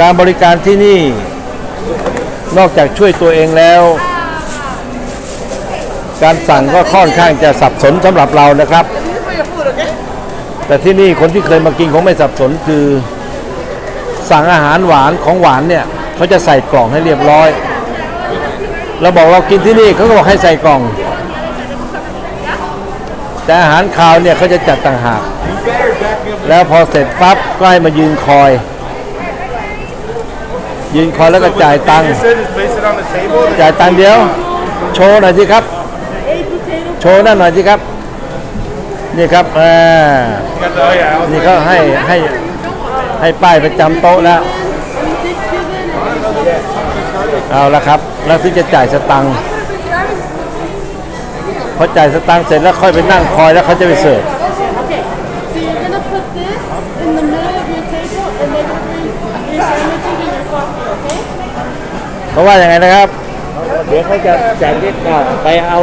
การบริการที่นี่นอกจากช่วยตัวเองแล้ว การสั่งก็ค่อนข้างจะสับสนสำหรับเรานะครับ แต่ที่นี่คนที่เคยมากินคงไม่สับสนคือ สั่งอาหารหวานของหวานเนี่ยเขาจะใส่กล่องให้เรียบร้อยเราบอกเรากินที่นี่เขาก็บอกให้ใส่กล่อง แต่อาหารคาวเนี่ยเขาจะจัดต่างหาก แล้วพอเสร็จปั๊บก็ให้มายืนคอย ยืนคอยแล้วก็จ่ายตังค์ You said just place it on the table. จ่ายตังค์เดียว โชว์หน่อยสิครับ โชว์นั่นหน่อยสิครับ นี่ครับอ่า Got the, oh yeah, I was นี่ก็ให้ให้ให้ป้ายประจำโต๊ะแล้ว เอาละครับ แล้วที่จะจ่ายสตังค์พอจ่ายสตังค์เสร็จแล้วค่อยไปนั่งคอยแล้วเขาจะไปเสิร์ฟ เพราะว่าอย่างไงนะครับเดี๋ยวเขาจะแจกเล็กไปเอา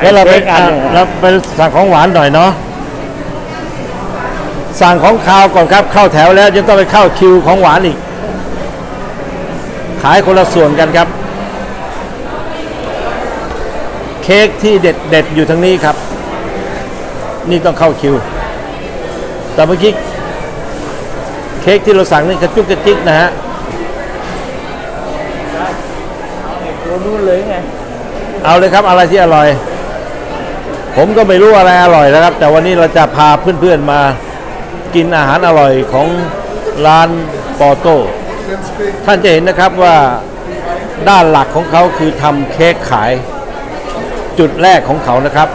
แล้วเราไปไอ้ค้กอันหนึ่งเราไปสั่งของหวานหน่อยเนาะสั่งของคาวก่อนครับเข้าแถวแล้วจะต้องไปเข้าคิวของหวานอีก ขายคนละส่วนกันครับ เค้กที่เด็ดเด็ดอยู่ทางนี้ครับ นี่ต้องเข้าคิว แต่เมื่อกี้เค้กที่เราสั่งนี่กระจุกกระจิกนะฮะ ตัว นู้นเลยไงเอาเลยครับอะไรที่อร่อย ผมก็ไม่รู้อะไรอร่อยนะครับ แต่วันนี้เราจะพาเพื่อนๆมากินอาหารอร่อยของร้านปอโต้ท่านจะเห็นนะครับว่าด้านหลักของเขาคือทำเค้กขาย จุดแรกของเขานะครับ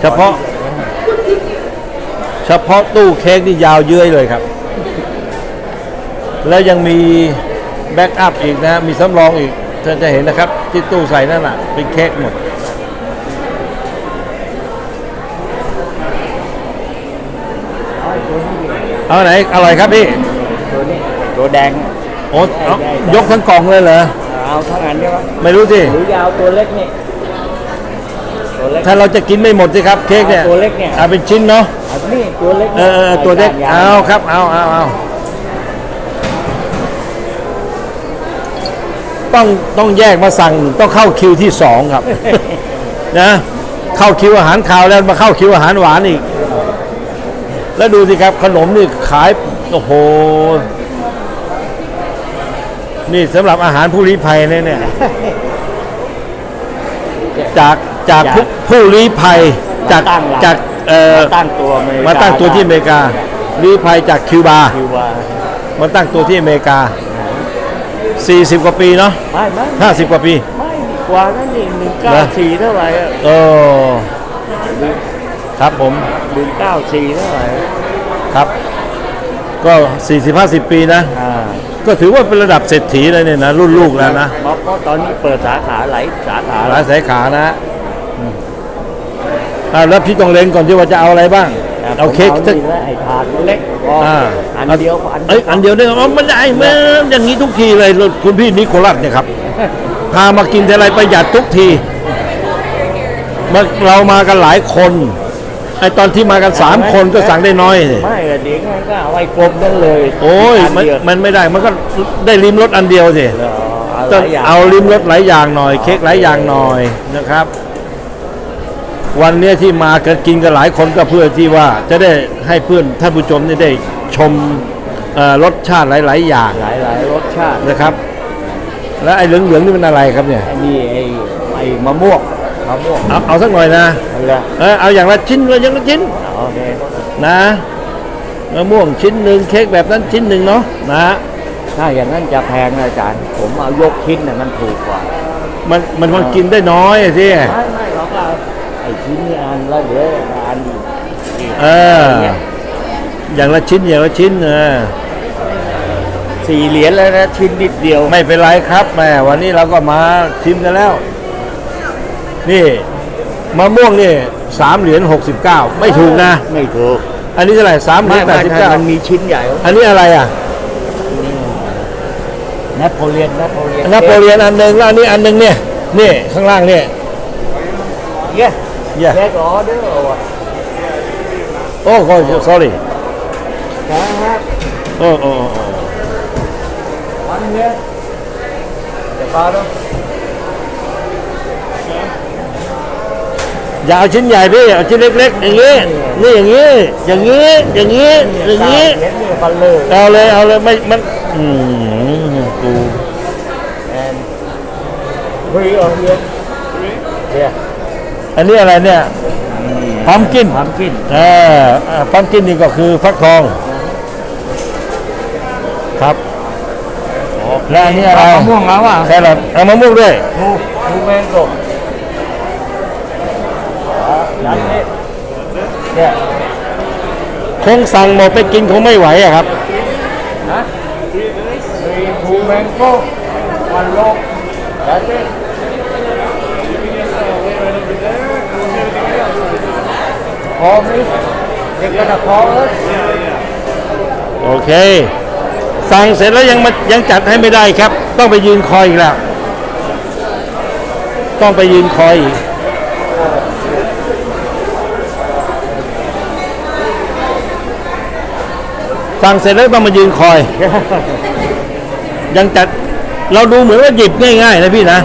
เฉพาะ เฉพาะตู้เค้กนี่ยาวเยื้อยเลยครับ แล้วยังมีแบ็กอัพอีกนะมีสำรองอีก ท่านจะเห็นนะครับ ที่ตู้ใส่นั่นน่ะเป็นเค้กหมด เอาไหนอร่อยครับพี่ตัวนี้ตัวแดง โอ้เอายกทั้งกล่องเลยเหรอ เอาทั้งอันใช่ไหมไม่รู้สิหรือยาวตัวเล็กนี่ตัวเล็กถ้าเราจะกินไม่หมดสิครับเค้กเนี่ยตัวเล็กเนี่ยเอาเป็นชิ้นเนาะอันนี้ตัวเล็กเออเออตัวเล็กยเอาครับ เอาเอาเอา ต้องต้องแยกมาสั่งต้องเข้าคิวที่สองครับ นะเข้าคิวอาหารคาวแล้วมาเข้าคิวอาหารหวานอีก แล้วดูสิครับขนมนี่ขายโอ้โหนี่สำหรับอาหารผู้ลี้ภัยเนี่ยเนี่ยจากจากผู้ผู้ลี้ภัยจากตั้งหลัก จากเอ่อมาตั้งตัวอเมริกามาตั้งตัวที่อเมริกาลี้ภัยจากคิวบาคิวบามาตั้งตัวที่อเมริกา 40 กว่าปีเนาะไม่ไม่50 กว่าปี ไม่กว่านั้นนี่หนึ่งเก้าเหรอสี่เท่าไหร่อะโอ้ครับผมหนึ่งเก้าสี่เท่าไหร่ครับ ก็ 40-50 ปีนะ อ่าก็ถือว่าเป็นระดับเศรษฐีเลยเนี่ยนะ รุ่นลูกแล้วนะเพราะเพราะตอนนี้เปิดสาขาหลายสาขาหลายสายขานะอืมอ่าแล้วพี่ต้องเล็งก่อนที่ว่าจะเอาอะไรบ้าง เอาเค้กสัสักกไอ้ถาดเล็กพออ่าอันเดียวอันเอ้ยอันเดียวเนี่ยอ๋อมันได้แม่อย่างนี้ทุกทีเลยคุณพี่นิโคลัสเนี่ยครับ พามากินแต่อะไรประหยัดทุกทีมาเรามากันหลายคนไอตอนที่มากันสามคนก็สั่งได้น้อยนี่ไม่อะเด็กมันก็เอาไว้กลมนั่นเลยโอ้ยอันมันเดียวมันไม่ได้มันก็ได้ริมรสอันเดียวสิ เออเอาหต้องลายอย่างเอาริมรสหลายอย่างหน่อย เค้กหลายอย่างหน่อยนะครับ วันเนี้ยที่มากันกินกันหลายคนก็เพื่อที่ว่าจะได้ให้เพื่อนท่านผู้ชมนี่ได้ชมเอ่อรสชาติหลาย ๆ อย่างหลายหลายรสชาตินะครับ แล้วไอ้เหลืองๆนี่มันอะไรครับเนี่ย ไอ้นี่ไอ้ไอ้มะม่วงมะม่วงเอาเอาสักหน่อยนะ นั่นแหละเออเอาอย่างละชิ้นเลยอย่างละชิ้นโอเคนะมะม่วงชิ้นหนึ่งเค้กแบบนั้นชิ้นหนึ่งเนาะนะถ้าอย่างนั้นจะแพงนะอาจารย์ ผมเอายกชิ้นน่ะมันถูกกว่ามันมันมันกินได้น้อยอะสิไม่ไม่เราก็เอาไอ้ชิ้นนี้อันแล้วเหลืออันอีกเอออย่างละชิ้นอย่างละชิ้นเออสี่เหรียญแล้วนะชิ้นนิดเดียว ไม่เป็นไรครับแหมวันนี้เราก็มาชิมกันแล้ว นี่มะม่วงนี่สามเหรียญหกสิบเก้าไม่ถูกนะ ไม่ถูก อันนี้เท่าไหร่สามเหรีไม่ยญแปไม่ดสิบถ้าเก้ามันมีชิ้นใหญ่ อันนี้อะไรอะนโปเลียนนโปเลียนนโปเลียนอันหนึ่งแล้วอันนี้อันหนึ่งเนี่ยนี่ข้างล่างเนี่ยเย้ เย่แยกออเดอร์ว่ะโอ้โห sorry ครับโอ้โอ้โอ้ Come here. The bottom. อย่าเอาชิ้นใหญ่พี่เอาชิ้นเล็กๆอย่างนี้นี่อย่างนี้อย่างนี้อย่างนี้อย่างนี้เห็นเนี่ยบัลเลอร์เอาเลยเอาเลยไม่มันอืมกู and three of here. Yeah. อันนี้อะไรเนี่ยพัมกิน Pumpkin. เออพัมกินนี่ก็คือฟักทองครับและอันนี้อะไรเอามะม่วงแล้วอะแครอทเอามะม่วงด้วย Two, two mango. That's it. Yeah. คงสั่งหมดไปกินคงไม่ไหวอะครับ Huh? Three, two mango. One loaf. That's it. Call me. They're gonna call us. โอเค สั่งเสร็จแล้วยังมายังจัดให้ไม่ได้ครับ ต้องไปยืนคอยอีกแล้ว ต้องไปยืนคอยอีก สั่งเสร็จแล้วต้องมายืนคอย ยังจัด เราดูเหมือนว่าหยิบง่ายๆนะพี่นะ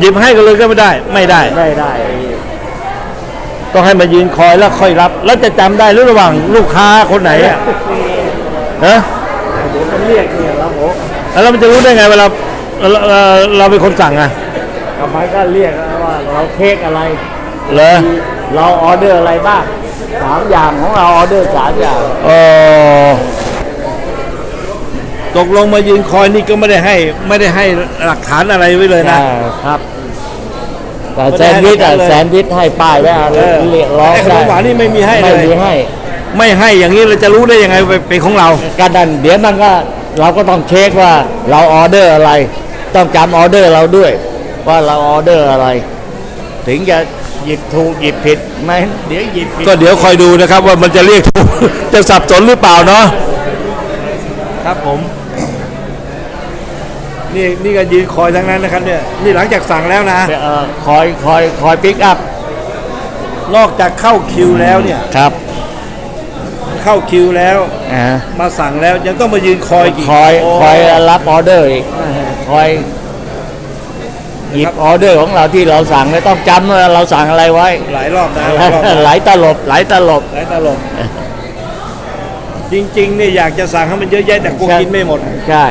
หยิบให้กันเลยก็ไม่ได้ ไม่ได้ได้ได้ ต้องให้มายืนคอยแล้วค่อยรับ แล้วจะจำได้หรือระหว่างลูกค้าคนไหนอะฮะเดี๋ยวมันเรียกเนี่ยแล้วโหแล้วมันจะรู้ได้ไงเวลาเราเราเราเป็นคนสั่งอะทำไมก็เรียกว่าเราเค้กอะไรเหรอเราออเดอร์อะไรบ้างสามอย่างของเราออเดอร์สามอย่างเออตกลงมายืนคอยนี่ก็ไม่ได้ให้ ไม่ได้ให้หลักฐานอะไรไว้เลยนะอ่าครับ แต่ไม่แซได้นด์วิชอะให้เลยแซนด์วิชให้ป้ายไว้อะเออเรียกร้องไอ้ขนได้มหวานนี่ไม่มีให้เลย ไม่มีให้ไม่ให้อย่างนี้เราจะรู้ได้ยังไงว่าเป็นของเรากันดันเดี๋ยวมันก็เราก็ต้องเช็คว่าเราออเดอร์อะไร ต้องจำออเดอร์เราด้วย ว่าเราออเดอร์อะไร ถึงจะหยิบถูกหยิบผิดไหมเดี๋ยวหยิบผิดก็เดี๋ยวคอยดูนะครับว่ามันจะเรียกถูก จะสับสนหรือเปล่าเนาะ ครับผม นี่นี่ก็ยืนคอยทั้งนั้นนะครับเนี่ยนี่หลังจากสั่งแล้วนะ เอ่อคอยคอยคอยปิกอัพนอกจากเข้าคิวแล้วเนี่ย ครับเข้าคิวแล้วอ่ามาสั่งแล้วยังต้องมายืนคอยอีกคอยโคอยรับออเดอร์อีกคอยหยิบออเดอร์ของเราที่เราสั่งไม่ต้องจำว่าเราสั่งอะไรไว้ หลายรอบนะหลายรอบนะหลายตลบหลายตลบ หลายตลกจริงๆเนี่ยอยากจะสั่งให้มันเยอะแยะแต่กลัวกินไม่หมด ใช่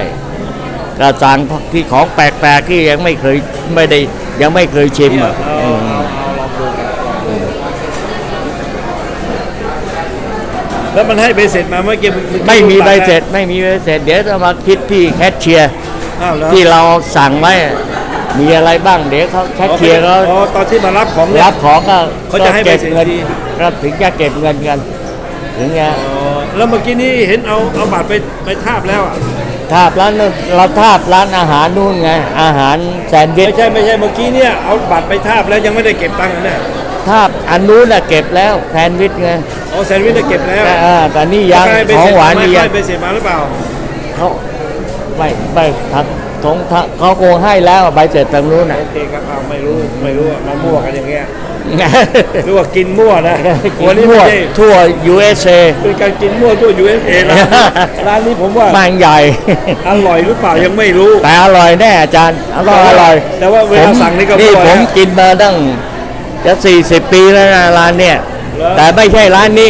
ก็สั่งที่ของแปลกๆที่ยังไม่เคยไม่ได้ยังไม่เคยชิมอะเอาอืมเอาเอาลองดูกันแล้วมันให้ใบเสร็จมาเมื่อกี้เอกี้ไม่มีใบรูปเสร็จไม่มีใบเสร็จเดี๋ยวจะมาคิดที่แคชเชียร์อ้าวเหรอที่เราสั่งไว้มีอะไรบ้างเดี๋ยวเขาแคชเชียร์เขาอ๋อตอนที่มารับของเนี่ย รับของก็เขาจะให้ก็เก็บใบเสร็จเงินที ก็ถึงจะเก็บเงินกัน ถึงจะ อ๋อแล้วเมื่อกี้นี้เห็นเอาเอาบัตรไปไปทาบแล้วอะ ทาบร้านนู้นเราทาบร้านอาหารนู่นไง อาหารแซนด์วิชไม่ใช่ไม่ใช่เมื่อกี้เนี่ยเอาบัตรไปทาบแล้วยังไม่ได้เก็บตังค์นะเนี่ยทาบอันนู้นน่ะเก็บแล้วแซนด์วิชไงอ๋อแซนด์วิชได้เก็บแล้วแต่อ่าแต่นี่ยังใครไปของเสร็จหวานไม่นี่ยังไปเสร็จมาหรือเปล่าเขาไม่ไม่ทักทงทักเขาโกงให้แล้วใบเสร็จทางนู้นน่ะโอเคครับเอาไม่รู้ไม่รู้อะมามั่วกันอย่างเงี้ย หรือว่ากินมั่วนะกิวันนนี้ทั่ไม่วใช่ทั่ว USA เป็นการกินมั่วทั่ว USA ร้านนี้ร้านนี้ผมว่าบางใหญ่ อร่อยหรือเปล่ายังไม่รู้ แต่อร่อยแน่อาจารย์ อร่อยอร่อยแต่ว่าเวลาสั่งนี่ก็นี่มั่วผมนะกินมาตั้งจะ40 ปีแล้วนะร้านเนี่ยเหรอ แต่ไม่ใช่ร้านนี้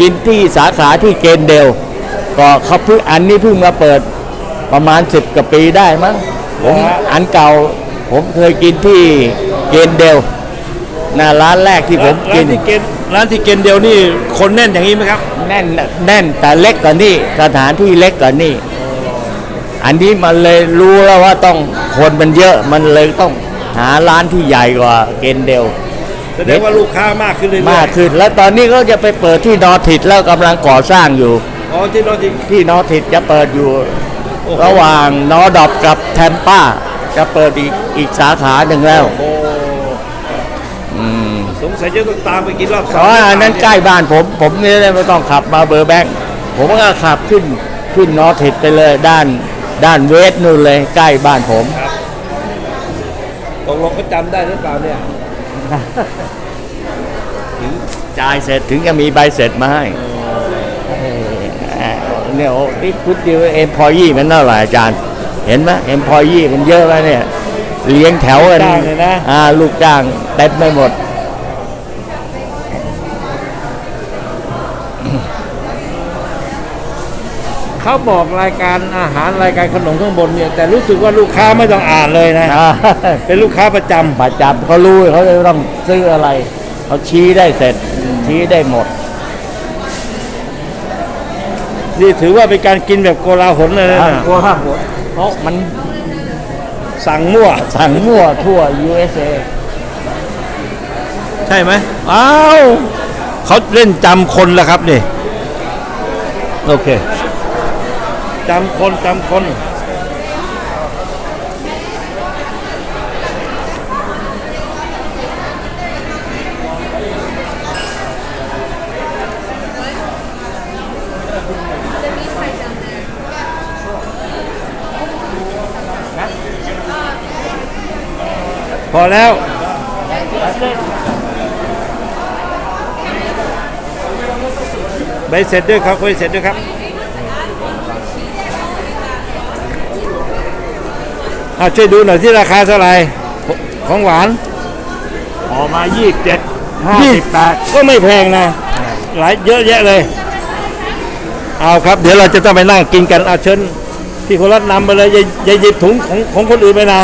กินที่สาขาที่เกนเดลก็เขาเพิ่งอันนี้เพิ่งมาเปิดประมาณ 10กว่าปีได้มั้งผมอันเก่า ผมเคยกินที่เกนเดล นะร้านแรกที่ผมร้ากินนที่เกณฑ์ร้านที่เกณฑ์เดียวนี่คนแน่นอย่างนี้ไหมครับ แน่นแน่นแต่เล็กกว่านี่สถานที่เล็กกว่านี่ อันนี้มันเลยรู้แล้วว่าต้องคนมันเยอะมันเลยต้องหาร้านที่ใหญ่กว่าเกนเดลแสดงว่าลูกค้ามากขึ้นเรื่อยๆมากขึ้น แล้วตอนนี้ก็จะไปเปิดที่นอร์ทิดแล้วกำลังก่อสร้างอยู่อ๋อที่เราที่ที่นอร์ทิดจะเปิดอยู่โอ้โหระหว่างนอร์ดอบกับแทมป้าจะเปิดอีกอีกสาขาหนึ่งแล้วโอ้อืม สงสัยจะต้องตามไปกินรอบสเพองราะว่าอันนั้นใกล้บ้านผม ผมนี่ไม่ต้องขับมาเบอร์แบงค์ผมก็ขับขึ้นขึ้นนอร์ทิดไปเลยด้านด้านเวสนู่นเลยใกล้บ้านผมตกลงก็จำได้หรือเปล่าเนี่ยจ่ายเสร็จถึงจะมีใบเสร็จมาให้เอ่อเนี่ยโอ้นี่พุทธิวเอ็มพอยี่มันเท่าไหร่อาจารย์ เห็นไหมเอ็มพอยี่มันเยอะไหมเนี่ยเลี้ยงแถวกันจ้างเลยนะอ่าลูกจ้างเต็มไปหมด เขาบอกรายการอาหารรายการขนมข้างบนเนี่ยแต่รู้สึกว่าลูกค้าไม่ต้องอ่านเลยนะ อ่า เป็นลูกค้าประจำประจำเขารู้เขาจะต้องซื้ออะไรเขาชี้ได้เสร็จ ชี้ได้หมด นี่ถือว่าเป็นการกินแบบโกลาหลเลยนะกลัวว่าหมดเพราะมันสั่งมั่ว สั่งมั่วทั่ว USA ใช่ไหมอ้าวเขาเล่นจำคนแล้วครับนี่ โอเค จำคนจำคนพอแล้วใบเสร็จด้วยครับใบเสร็จด้วยครับ อาช่วยดูหน่อยที่ราคาเท่าไหร่ของหวานออกมายี่สิบเจ็ดห้ายี่สิบแปดก็ไม่แพงนะ หลายเยอะแยะเลย เอาครับ เดี๋ยวเราจะต้องไปนั่งกินกันเอาเชิญพี่คนรัตนำไปเลยอย่าอย่าหยิบถุงของของคนอื่นไปนะ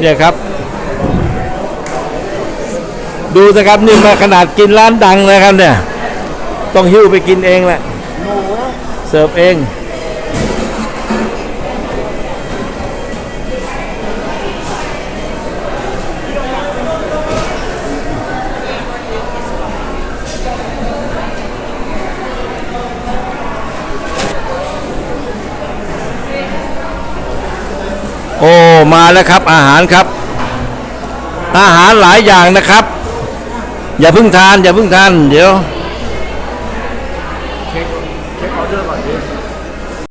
เนี่ยครับ ดูนะครับนี่มาขนาดกินร้านดังเลยครับเนี่ย ต้องหิ้วไปกินเองแหละเสิร์ฟเองโอ้ มาแล้วครับอาหารครับ อาหารหลายอย่างนะครับ อย่าเพิ่งทาน อย่าเพิ่งทาน เดี๋ยว